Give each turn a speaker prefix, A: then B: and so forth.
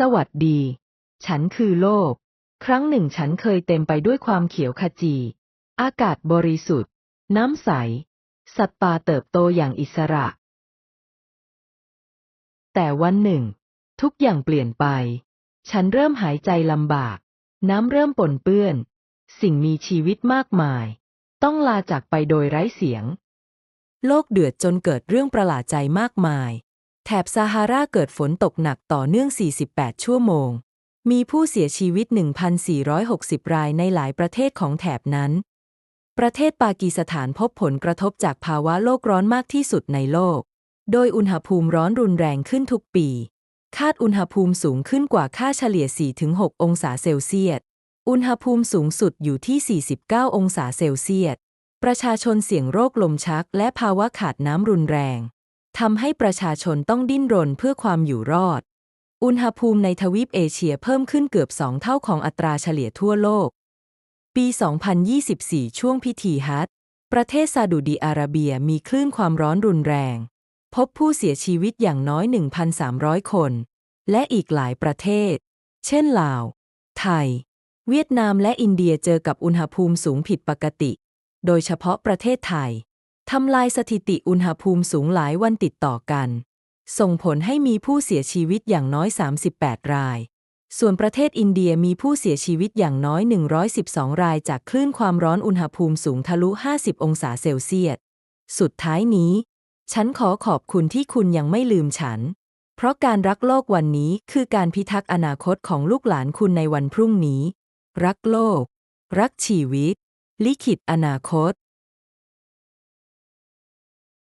A: สวัสดี ฉันคือโลก ครั้งหนึ่งฉันเคยเต็มไปด้วยความเขียวขจี อากาศบริสุทธิ์ น้ำใส สัตว์ป่าเติบโตอย่างอิสระ แต่วันหนึ่ง ทุกอย่างเปลี่ยนไป ฉันเริ่มหายใจลำบาก น้ำเริ่มปนเปื้อน สิ่งมีชีวิตมากมาย ต้องลาจากไปโดยไร้เสียง
B: โลกเดือดจนเกิดเรื่องประหลาดใจมากมาย แถบซาฮาราเกิดฝนตกหนักต่อเนื่อง 48 ชั่วโมง มีผู้เสียชีวิต 1,460 รายในหลายประเทศของแถบนั้น ประเทศปากีสถานพบผลกระทบจากภาวะโลกร้อนมากที่สุดในโลก โดยอุณหภูมิร้อนรุนแรงขึ้นทุกปี คาดอุณหภูมิสูงขึ้นกว่าค่าเฉลี่ย 4-6 องศาเซลเซียส อุณหภูมิสูงสุดอยู่ที่ 49 องศาเซลเซียส ประชาชนเสี่ยงโรคลมชักและภาวะขาดน้ำรุนแรง ทำให้ประชาชนต้องดิ้นรนเพื่อความอยู่รอด อุณหภูมิในทวีปเอเชียเพิ่มขึ้นเกือบสองเท่าของอัตราเฉลี่ยทั่วโลก ปี 2024 ช่วงพิธีฮัจประเทศซาอุดีอาระเบียมีคลื่นความร้อนรุนแรง พบผู้เสียชีวิตอย่างน้อย 1,300 คน และอีกหลายประเทศ เช่นลาว ไทย เวียดนามและอินเดียเจอกับอุณหภูมิสูงผิดปกติ โดยเฉพาะประเทศไทย ทำลายสถิติอุณหภูมิสูงหลายวันติดต่อกัน ส่งผลให้มีผู้เสียชีวิตอย่างน้อย 38 ราย ส่วนประเทศอินเดียมีผู้เสียชีวิตอย่างน้อย 112 รายจากคลื่นความร้อนอุณหภูมิสูงทะลุ 50 องศาเซลเซียส สุดท้ายนี้ ฉันขอขอบคุณที่คุณยังไม่ลืมฉัน เพราะการรักโลกวันนี้คือการพิทักษ์อนาคตของลูกหลานคุณในวันพรุ่งนี้ รักโลก รักชีวิต ลิขิตอนาคต